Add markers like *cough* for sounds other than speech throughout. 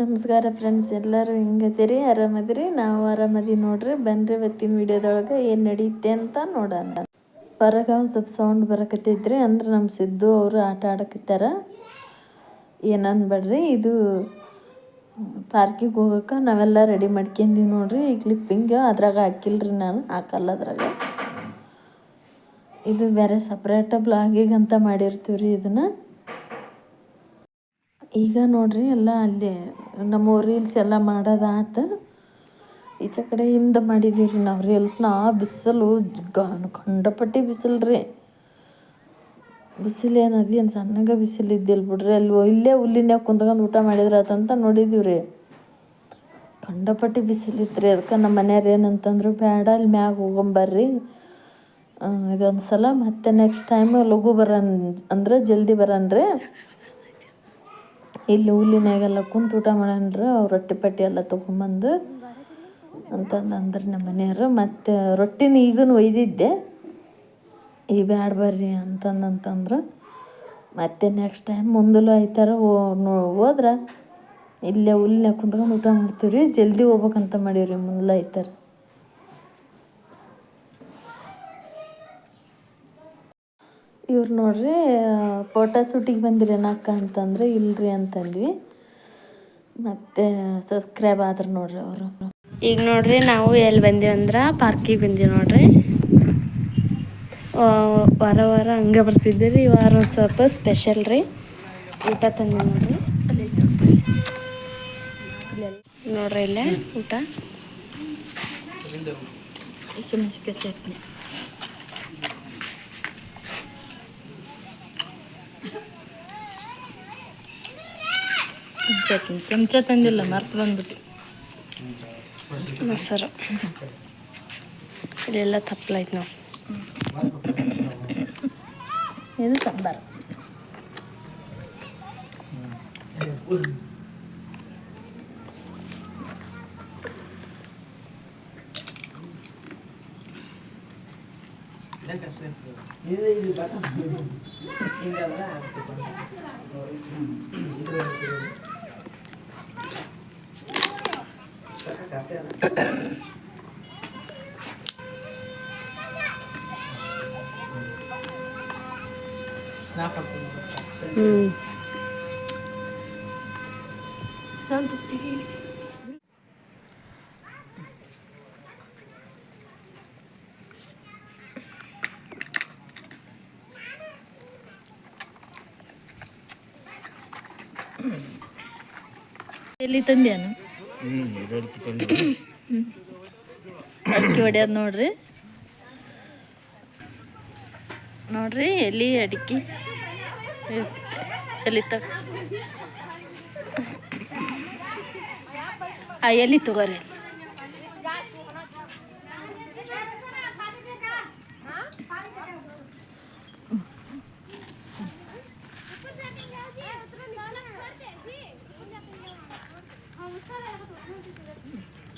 ನಮಸ್ಕಾರ ಫ್ರೆಂಡ್ಸ್ ಎಲ್ಲರೂ ಹೆಂಗದಿರಿ ಆರಾಮದಿರಿ ನಾವು ಆರಾಮದಿ ನೋಡ್ರಿ. ಬನ್ರಿ ಇವತ್ತಿನ ವಿಡಿಯೋದೊಳಗೆ ಏನು ನಡೆಯುತ್ತೆ ಅಂತ ನೋಡೋಣ. ಹೊರಗೆ ಒಂದು ಸ್ವಲ್ಪ ಸೌಂಡ್ ಬರಕತ್ತಿದ್ರಿ, ಅಂದ್ರೆ ನಮ್ಮ ಸಿದ್ದು ಅವರು ಆಟ ಆಡಕತ್ತಾರ. ಏನನ್ಬೇಡ್ರಿ ಇದು ಪಾರ್ಕಿಗೆ ಹೋಗೋಕೆ ನಾವೆಲ್ಲ ರೆಡಿ ಮಾಡ್ಕೊಂಡೀವಿ ನೋಡ್ರಿ. ಈ ಕ್ಲಿಪ್ಪಿಂಗ್ ಅದ್ರಾಗ ಹಾಕಿಲ್ರಿ ನಾನು, ಹಾಕಲ್ಲ ಅದ್ರಾಗ. ಇದು ಬೇರೆ ಸಪ್ರೇಟ್ ಬ್ಲಾಗಿಗೆ ಅಂತ ಮಾಡಿರ್ತೀವಿ ರೀ ಇದನ್ನು. ಈಗ ನೋಡ್ರಿ, ಎಲ್ಲ ಅಲ್ಲಿ ನಮ್ಮ ರೀಲ್ಸ್ ಎಲ್ಲ ಮಾಡೋದಾತು. ಈಚೆ ಕಡೆ ಹಿಂದೆ ಮಾಡಿದ್ದೀವಿ ರೀ ನಾವು ರೀಲ್ಸ್ನ ಬಿಸಿಲು ಕಂಡಪಟ್ಟಿ ಬಿಸಿಲು ರೀ ಬಿಸಿಲು ಏನು ಅದೇನು ಸಣ್ಣಗೆ ಬಿಸಿಲು ಇದ್ದಿಲ್ಲ ಬಿಡ್ರಿ. ಅಲ್ಲಿ ಇಲ್ಲೇ ಹುಲ್ಲಿನ್ಯಾಗ ಕುಂತ್ಕೊಂಡು ಊಟ ಮಾಡಿದ್ರೆ ಆತಂತ ನೋಡಿದ್ದೀವಿ ರೀ ಕಂಡಪಟ್ಟಿ ಬಿಸಿಲಿತ್ತು ರೀ ಅದಕ್ಕೆ ನಮ್ಮ ಮನೆಯವ್ರು ಏನಂತಂದ್ರು ಬೇಡ ಅಲ್ಲಿ ಮ್ಯಾಗ ಹೋಗೊಂಬರ್ರಿ ಇದೊಂದು ಸಲ ಮತ್ತೆ ನೆಕ್ಸ್ಟ್ ಟೈಮ್ ಲಘು ಬರನ್, ಅಂದ್ರೆ ಜಲ್ದಿ ಬರನ್ರಿ. ಇಲ್ಲಿ ಹುಲ್ಲಿನಾಗೆಲ್ಲ ಕುಂತು ಊಟ ಮಾಡನ್ರಿ ಅವ್ರು ರೊಟ್ಟಿ ಪಟ್ಟಿ ಎಲ್ಲ ತೊಗೊಂಬಂದು ಅಂತಂದು ಅಂದ್ರೆ ನಮ್ಮ ಮನೆಯವರು. ಮತ್ತು ರೊಟ್ಟಿನ ಈಗನು ಒಯ್ದಿದ್ದೆ. ಈ ಬ್ಯಾಡ ಬರ್ರಿ ಅಂತಂದಂತಂದ್ರೆ ಮತ್ತೆ ನೆಕ್ಸ್ಟ್ ಟೈಮ್ ಮುಂದಲೂ ನೋ ಹೋದ್ರೆ ಇಲ್ಲೇ ಹುಲ್ಲಿನಾಗ ಕುಂತ್ಕೊಂಡು ಊಟ ಮಾಡ್ತೀವಿ ರೀ ಜಲ್ದಿ ಹೋಗ್ಬೇಕಂತ ಮಾಡೀವಿ ಮುಂದಲೂ ಐತಾರ. ಇವ್ರು ನೋಡ್ರಿ ಫೋಟೋ ಶೂಟಿಗೆ ಬಂದಿರಿ ಏನಕ್ಕ ಅಂತಂದ್ರೆ ಇಲ್ರಿ ಅಂತಂದ್ವಿ. ಮತ್ತೆ ಸಬ್ಸ್ಕ್ರೈಬ್ ಆದ್ರೆ ನೋಡ್ರಿ ಅವರು. ಈಗ ನೋಡ್ರಿ ನಾವು ಎಲ್ಲಿ ಬಂದೀವಿ ಅಂದ್ರೆ ಪಾರ್ಕಿಗೆ ಬಂದೀವಿ ನೋಡ್ರಿ. ಆ, ವಾರ ವಾರ ಹಂಗೆ ಬರ್ತಿದ್ದೆ ರೀ ಈ ವಾರ ಒಂದು ಸ್ವಲ್ಪ ಸ್ಪೆಷಲ್ ರೀ. ಊಟ ತಂದೆ ನೋಡ್ರಿ. ನೋಡ್ರಿ ಇಲ್ಲೇ ಊಟ. ಚಟ್ನಿ. ಚಟ್ನಿ ಚಮಚ ತಂದಿಲ್ಲ ಮರ್ತು ಬಂದ್ಬಿಟ್ಟು. ಮೊಸರು. ಇಲ್ಲೆಲ್ಲ ತಪ್ಪಲೈತೆ ನಾವು ಇದು ಸಾಂಬಾರು. ಹ್ಞೂ ಎಲ್ಲಿ ತಂದ್ಯಾನು *coughs* ಅಕ್ಕಿ ಹೊಡ್ಯೋದು ನೋಡ್ರಿ. ನೋಡ್ರಿ ಎಲ್ಲಿ ಅಡಿಕೆ. ಎಲ್ಲಿ ತಗ ಎಲ್ಲಿ ತಗೋರಿ.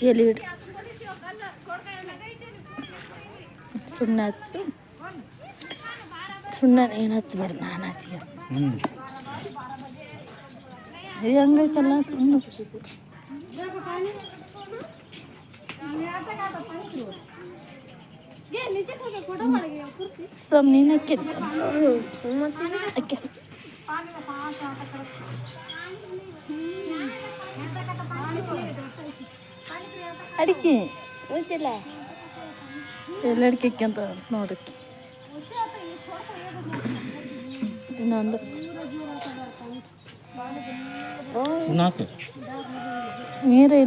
ಎಲ್ಲಿ ಇಡ್ರಿ ಸುಣ್ಣ ಹಚ್ಚು ಸುಣ್ಣ. ಏನು ಹಚ್ಬೇಡ್ರಿ ನಾನು ಹಚ್ಚಿಗೆ ಇದು ಹೆಂಗೈತಲ್ಲ ಸುಣ್ಣ ಸಮ್ ನೀನು ಹಾಕಿದ್ದ ಅಕ್ಕಿ ಅಡಿಕೆ ಗೊತ್ತಿಲ್ಲ ಎಲ್ಲ ಅಡಿಕೆ ಅಂತ ನೋಡಕ್ಕೆ ಇನ್ನೊಂದು ನಾಲ್ಕು ನೀರೇ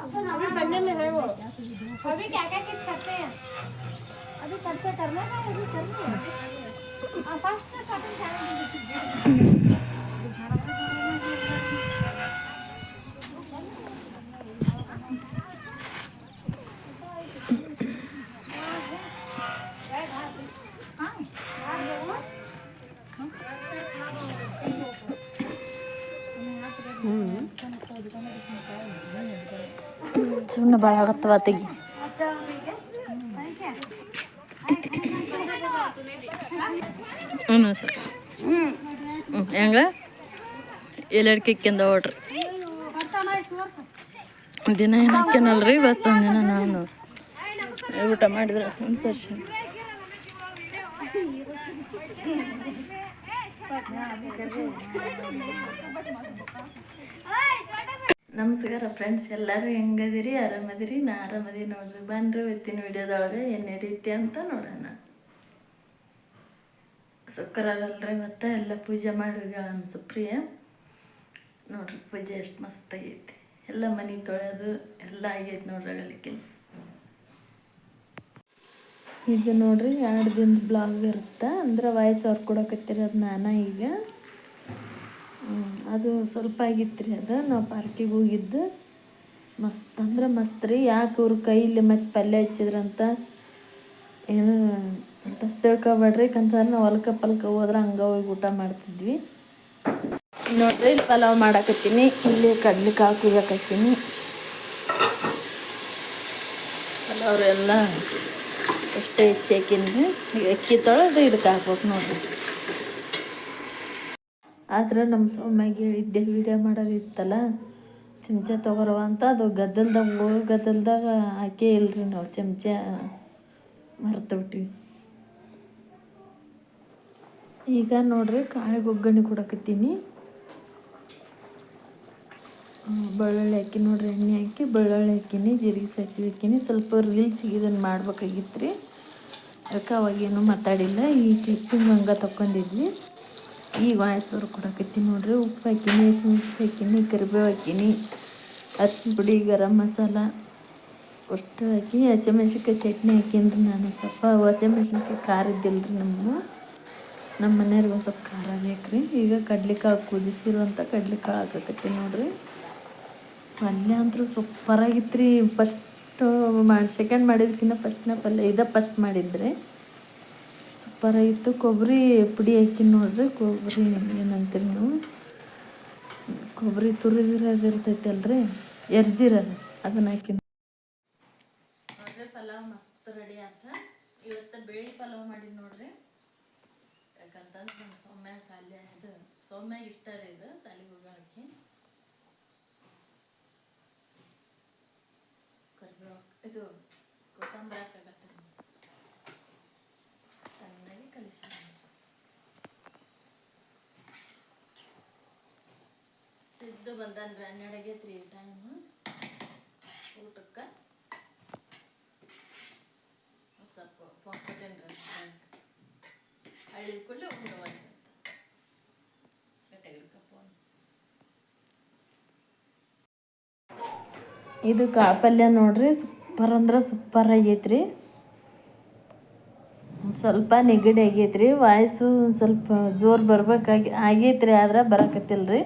अभी बनने में है वो। अभी क्या क्या चीज़ करते हैं? अभी करते करना है अभी करना है। हाँ, आप फास्ट से खत्म करेंगे ಸುಣ್ಣ ಭಾಳ ಆಗತ್ತವ ತೆಗಿ ಹ್ಞೂ ಸರ್. ಹ್ಞೂ ಹೆಂಗ? ಎಲ್ಲೆರಡು ಕಿಕ್ಕಿಂದ ಓಡ್ರಿ ದಿನ ಏನು ಹಾಕ್ಯಾನಲ್ರಿ ಇವತ್ತೊಂದು ದಿನ ನಾನು ಊಟ ಮಾಡಿದ್ರೆ? ಒಂದು ವರ್ಷ. ನಮಸ್ಕಾರ ಫ್ರೆಂಡ್ಸ್ ಎಲ್ಲರೂ ಹೆಂಗದಿರಿ? ಆರಾಮದಿರಿ? ನಾ ಆರಾಮದೀನಿ ನೋಡ್ರಿ. ಬನ್ರಿ ಇವತ್ತಿನ ವಿಡಿಯೋದೊಳಗೆ ಏನು ನಡೀತಿ ಅಂತ ನೋಡೋಣ. ಶುಕ್ರವಾರ ಅಲ್ರಿ ಎಲ್ಲ ಪೂಜೆ ಮಾಡಿ ನಮ್ಮ ಸುಪ್ರಿಯ. ನೋಡ್ರಿ, ಪೂಜೆ ಎಷ್ಟು ಮಸ್ತ್ ಆಗೈತಿ. ಎಲ್ಲ ಮನೆ ತೊಳೆಯೋದು ಎಲ್ಲ ಆಗೈತಿ ನೋಡ್ರಿ ಅಲ್ಲಿ ಕೆಲಸ. ಈಗ ನೋಡ್ರಿ, ಎರಡು ದಿನದ ಬ್ಲಾಗ್ ಇರುತ್ತೆ. ಅಂದ್ರೆ ವಾಯ್ಸ್ ಅವ್ರು ಕೊಡೋಕತ್ತಿರೋದು ನಾನು ಈಗ. ಅದು ಸ್ವಲ್ಪ ಆಗಿತ್ತು ರೀ ಅದು. ನಾವು ಪಾರ್ಕಿಗೆ ಹೋಗಿದ್ದು ಮಸ್ತ್ ಅಂದ್ರೆ ಮಸ್ತ್ ರೀ. ಯಾಕೆ ಅವ್ರ ಕೈಲಿ ಮತ್ತು ಪಲ್ಯ ಹಚ್ಚಿದ್ರಂತ ಏನು ಅಂತ ತಿಳ್ಕೊಬೇಡ್ರಿ. ಯಾಕಂತಂದ್ರೆ ನಾವು ಹೊಲ್ಕ ಪಲ್ಕ ಹೋದ್ರೆ ಹಂಗೆ ಹೋಗಿ ಊಟ ಮಾಡ್ತಿದ್ವಿ. ನೋಡ್ರಿ ಇಲ್ಲಿ ಪಲಾವ್ ಮಾಡಾಕತ್ತೀನಿ. ಇಲ್ಲಿ ಕಡ್ಲಿ ಕಾಳು ಕುಯ್ಯಾಕತ್ತೀನಿ ಪಲಾವ್ರೆಲ್ಲ ಅಷ್ಟೇ ಹೆಚ್ಚಾಕಿನ್ರಿ ಅಕ್ಕಿ ತೊಳೆದು ಇದಕ್ಕೆ ಹಾಕ್ಬೇಕು ನೋಡ್ರಿ. ಆದ್ರೆ ನಮ್ಮ ಸೌಮ್ಯಾಗೆ ಹೇಳಿದ್ದೆ, ವೀಡಿಯೋ ಮಾಡೋದಿತ್ತಲ್ಲ, ಚಮಚ ತೊಗೊರವ ಅಂತ. ಅದು ಗದ್ದಲ್ದಾಗ ಗದ್ದಲ್ದಾಗ ಹಾಕೇ ಇಲ್ರಿ ನಾವು, ಚಮಚ ಮರ್ತಬಿಟ್ಟಿವಿ ಈಗ ನೋಡ್ರಿ ಕಾಳಿಗೆ ಒಗ್ಗರಣೆ ಕೊಡಕತ್ತೀನಿ. ಬೆಳ್ಳುಳ್ಳಿ ಹಾಕಿ ನೋಡ್ರಿ, ಎಣ್ಣೆ ಹಾಕಿ ಬೆಳ್ಳುಳ್ಳಿ ಹಾಕಿನಿ, ಜೀರಿಗೆ ಸಾಸಿವೆ ಹಾಕಿನಿ. ಸ್ವಲ್ಪ ರೀಲ್ಸಿಗೆ ಇದನ್ನು ಮಾಡ್ಬೇಕಾಗಿತ್ತು ರೀ ಅದಕ್ಕೆ ಅವಾಗೇನು ಮಾತಾಡಿಲ್ಲ. ಈ ಕ್ಲಿಪ್ಪಿಂಗ್ ಹಂಗೆ ತಗೊಂಡಿದ್ವಿ ಈ ವಾಯ್ಸವ್ರು ಕೊಡಕತ್ತೀನಿ ನೋಡ್ರಿ. ಉಪ್ಪು ಹಾಕಿನಿ ಹಸಿಮೆಣ್ಸಿನ್ಕಾಯಿ ಹಾಕಿನಿ, ಕರಿಬೇವು ಹಾಕಿನಿ ಅರ್ಶಿನ ಪುಡಿ, ಗರಂ ಮಸಾಲ ಅಷ್ಟು ಹಾಕಿ, ಹಸಿಮೆಣ್ಸಿನ್ಕಾಯಿ ಚಟ್ನಿ ಹಾಕೀನಿ ನಾನು. ಸ್ವಲ್ಪ ಹಸಿಮೆಣ್ಸಿನ್ಕಾಯಿ ಖಾರ ಇದ್ದಿಲ್ಲ ರೀ ನಮ್ಮ ನಮ್ಮ ಮನೆಯವ್ರಿಗೆ ಒಂದು ಸ್ವಲ್ಪ ಖಾರ ಬೇಕು ರೀ ಈಗ ಕಡ್ಲೆಕಾಳು ಕುದಿಸಿರುವಂಥ ಕಡ್ಲೆಕಾಳು ಹಾಕಕತ್ತೀನಿ ನೋಡ್ರಿ. ಪಲ್ಯ ಅಂತೂ ಸೂಪರಾಗಿತ್ತು ರೀ ಫಸ್ಟು ಮಾಡಿ ಸೆಕೆಂಡ್ ಮಾಡಿದ್ಕಿಂತ ಫಸ್ಟ್ನೇ ಪಲ್ಯ, ಇದೇ ಫಸ್ಟ್ ಮಾಡಿದ್ರೆ. ಸೂಪರಾಗಿತ್ತು ಕೊಬ್ಬರಿ ಪುಡಿ ಹಾಕಿ ನೋಡ್ರಿ. ಕೊಬ್ಬರಿ ಏನಂತೀರಿ ನೀವು? ಕೊಬ್ಬರಿ ತುರಿದಿರೋದು ಇರ್ತೈತೆ ಅಲ್ರಿ ಎರ್ಜಿರೋದು ಅದನ್ನ ಹಾಕಿ ನೋಡ್ರಿ. ಪಲಾವ್ ಮಸ್ತ್ ರೆಡಿ ಆತ. ಇವತ್ತು ಬೇಳೆ ಪಲಾವ್ ಮಾಡಿ ನೋಡ್ರಿ. ಯಾಕಂತಂದ್ರೆ ನಮ್ಮ ಸೌಮ್ಯ ಸಾಲ್ಯ ಇದು. ಸೌಮ್ಯಾಗ ಇಷ್ಟ ರೀ ಇದು ಸಾಲಿಗೆ ಕರಿಬೇವು ಇದು ಕೊತ್ತಂಬರಿ ಹಾಕಾಗತ್ತೆ ಚೆನ್ನಾಗಿ ಕಲಿಸಿ ಸಿದ್ದು ಬಂದಂದ್ರೆ ಹನ್ನೆರಡು ಆಗೈತ್ರಿ ಟೈಮು ಊಟಕ್ಕೆ. ಸ್ವಲ್ಪ ಹಳ್ಳಿ ಫೋನ್ ಇದು ಕಾಪಲ್ಯ ನೋಡ್ರಿ, ಸೂಪರ್ ಅಂದ್ರೆ ಸೂಪರ್ ಆಗೈತ್ರಿ. ಸ್ವಲ್ಪ ನೆಗಡಿ ಆಗೈತೆ ರೀ ವಾಯ್ಸು ಸ್ವಲ್ಪ ಜೋರು ಬರ್ಬೇಕಾಗಿ ರೀ ಆದ್ರೆ ಬರಕತ್ತಿಲ್ರಿ.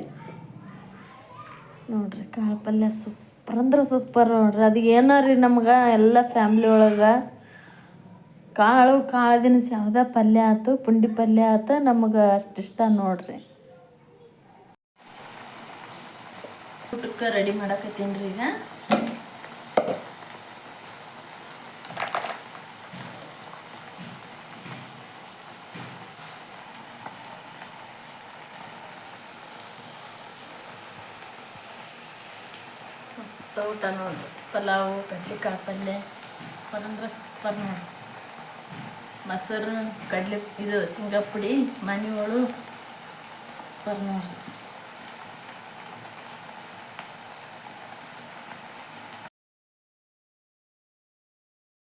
ನೋಡ್ರಿ ಕಾಳು ಪಲ್ಯ ಸೂಪರ್ ಅಂದ್ರೆ ಸೂಪರ್ ನೋಡ್ರಿ ಅದು ಏನೋ ರೀ ನಮ್ಗೆ ಎಲ್ಲ ಫ್ಯಾಮ್ಲಿ ಒಳಗೆ. ಕಾಳು ಕಾಳು ದಿನಸಿ ಯಾವುದೇ ಪಲ್ಯ ಆಯ್ತು ಪುಂಡಿ ಪಲ್ಯ ಆಯ್ತು ನಮಗೆ ಅಷ್ಟಿಷ್ಟ ನೋಡ್ರಿ. ಊಟಕ್ಕೆ ರೆಡಿ ಮಾಡಕತ್ತೀನಿ ರೀ ಈಗ ಮಸ್ತ್ ಊಟ ನೋಡ್ರಿ ಪಲಾವು ಕಡ್ಲೆಕಾಳು ಪಲ್ಯ ಅಂದ್ರೆ ಸೂಪರ್ ನೋಡಿ ಮೊಸರು, ಕಡಲೆ, ಇದು ಶೇಂಗಾ ಪುಡಿ ಮನೆ ಒಳು ಸೂಪರ್ ನೋಡ್ರಿ